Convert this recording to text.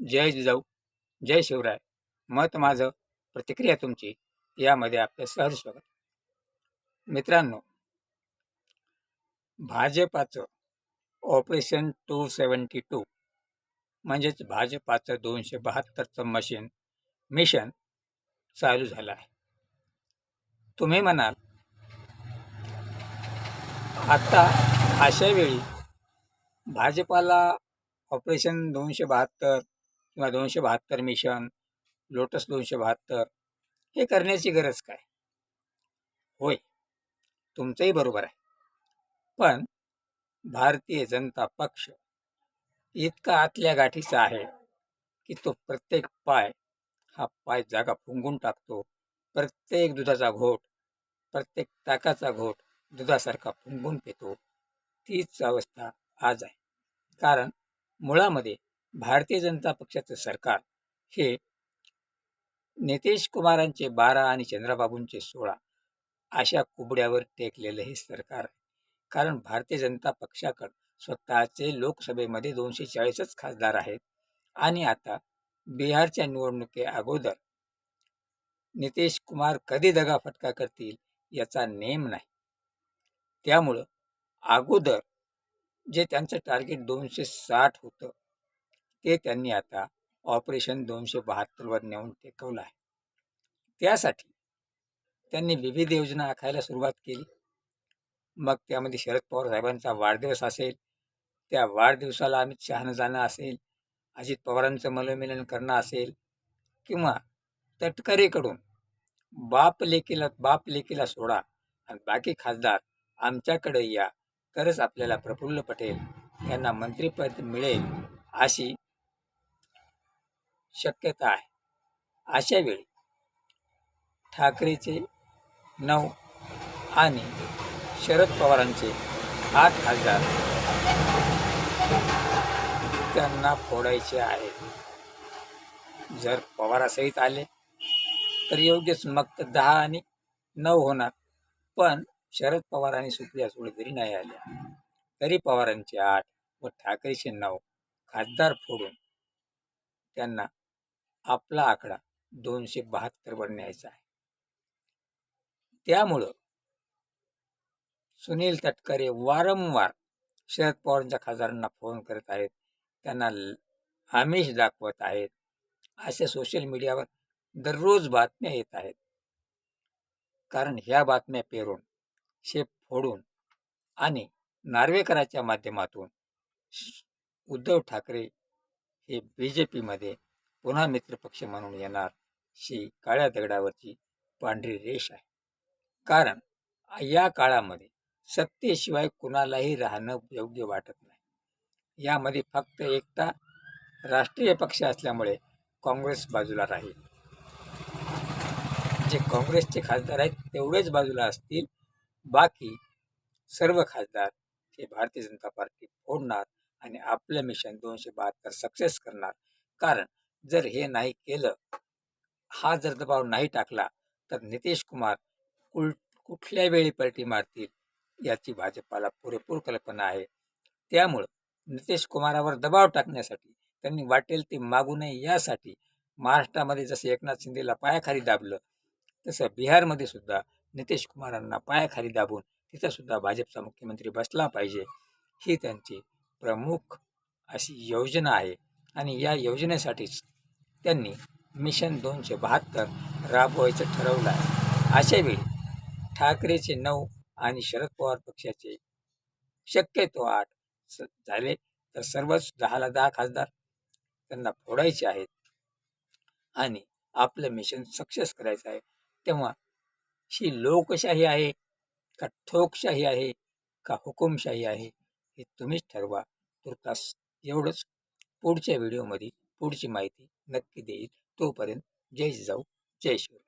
जय जिजाऊ जय शिवराय. मत माझं प्रतिक्रिया तुमची यामध्ये आपलं सहज स्वागत. मित्रांनो भाजपाचं ऑपरेशन टू सेवन्टी टू म्हणजेच भाजपाचं दोनशे बहात्तरचं मशीन मिशन चालू झालं आहे. तुम्ही म्हणाल आत्ता अशा वेळी भाजपाला ऑपरेशन दोनशे बहात्तर किंवा दोनशे बहात्तर मिशन लोटस दोनशे बहात्तर हे करण्याची गरज काय? होय तुमचंही बरोबर आहे. पण भारतीय जनता पक्ष इतका आतल्या गाठीचा आहे की तो प्रत्येक पाय हा पाय जागा फुंगून टाकतो. प्रत्येक दुधाचा घोट प्रत्येक ताकाचा घोट दुधासारखा फुंगून पितो. तीच अवस्था आज आहे. कारण मुळामध्ये भारतीय जनता पक्षाचं सरकार हे नितेश कुमारांचे बारा आणि चंद्रबाबूंचे सोळा अशा कुबड्यावर टेकलेलं हे सरकार आहे. कारण भारतीय जनता पक्षाकडं स्वतःचे लोकसभेमध्ये दोनशे चाळीसच खासदार आहेत. आणि आता बिहारच्या निवडणुकी अगोदर नितेश कुमार कधी दगाफटका करतील याचा नेम नाही. त्यामुळं अगोदर जे त्यांचं टार्गेट दोनशे साठ होतं ते त्यांनी आता ऑपरेशन दोनशे बहात्तरवर नेऊन टेकवलं आहे. त्यासाठी त्यांनी विविध योजना आखायला सुरुवात केली. मग त्यामध्ये शरद पवार साहेबांचा वाढदिवस असेल त्या वाढदिवसाला अमित शहानं जाणं असेल अजित पवारांचं मलमिलन करणं असेल किंवा तटकरेकडून बाप लेकीला बाप लेकीला सोडा आणि बाकी खासदार आमच्याकडे या तरच आपल्याला प्रफुल्ल पटेल यांना मंत्रिपद मिळेल अशी शक्यता आहे. अशा वेळी ठाकरेचे नऊ आणि शरद पवारांचे आठ खासदार त्यांना फोडायचे आहेत जर पवारासहित आले तर योग्यच मग तर दहा आणि नऊ होणार. पण शरद पवार आणि सुप्रिया सुळे जरी नाही आल्या तरी पवारांचे आठ व ठाकरेचे नऊ खासदार फोडून त्यांना आपला आकडा दोनशे बहात्तरवर न्यायचा आहे. त्यामुळं सुनील तटकरे वारंवार शरद पवारांच्या खासदारांना फोन करत आहेत. त्यांना ल- आमिष दाखवत आहेत. अशा सोशल मीडियावर दररोज बातम्या येत आहेत. कारण ह्या बातम्या पेरून शेप फोडून आणि नार्वेकराच्या माध्यमातून उद्धव ठाकरे हे बी जे पीमध्ये पुन्हा मित्रपक्ष म्हणून येणार ही काळ्या दगडावरची पांढरी रेष आहे. कारण या काळामध्ये सत्तेशिवाय कुणालाही राहणं योग्य वाटत नाही. यामध्ये फक्त एकटा राष्ट्रीय पक्ष असल्यामुळे काँग्रेस बाजूला राहील. जे काँग्रेसचे खासदार आहेत तेवढेच बाजूला असतील. बाकी सर्व खासदार हे भारतीय जनता पार्टी फोडणार आणि आपलं मिशन दोनशे बहात्तर सक्सेस करणार. कारण जर हे नाही केलं हा जर दबाव नाही टाकला तर नितीश कुमार कुल कुठल्या वेळी पलटी मारतील याची भाजपाला पुरेपूर कल्पना आहे. त्यामुळं नितीश कुमारावर दबाव टाकण्यासाठी त्यांनी वाटेल ते मागू नये यासाठी महाराष्ट्रामध्ये जसं एकनाथ शिंदेला पायाखाली दाबलं तसं बिहारमध्ये सुद्धा नितीश कुमारांना पायाखाली दाबून तिथं सुद्धा भाजपचा मुख्यमंत्री बसला पाहिजे ही त्यांची प्रमुख अशी योजना आहे. आणि या योजनेसाठीच त्यांनी मिशन दोनशे बहात्तर राबवायचं ठरवलं आहे. अशा वेळी ठाकरेचे नऊ आणि शरद पवार पक्षाचे शक्यतो आठ स- झाले. तर सर्वच दहाला दहा खासदार त्यांना फोडायचे आहेत आणि आपलं मिशन सक्सेस करायचं आहे. तेव्हा ही लोकशाही आहे का ठोकशाही आहे का हुकुमशाही आहे हे तुम्हीच ठरवा. तुर्तास एवढंच पुढच्या व्हिडिओमध्ये पुढची माहिती नक्की देईल. तोपर्यंत जय जिजाऊ जय शिवराय.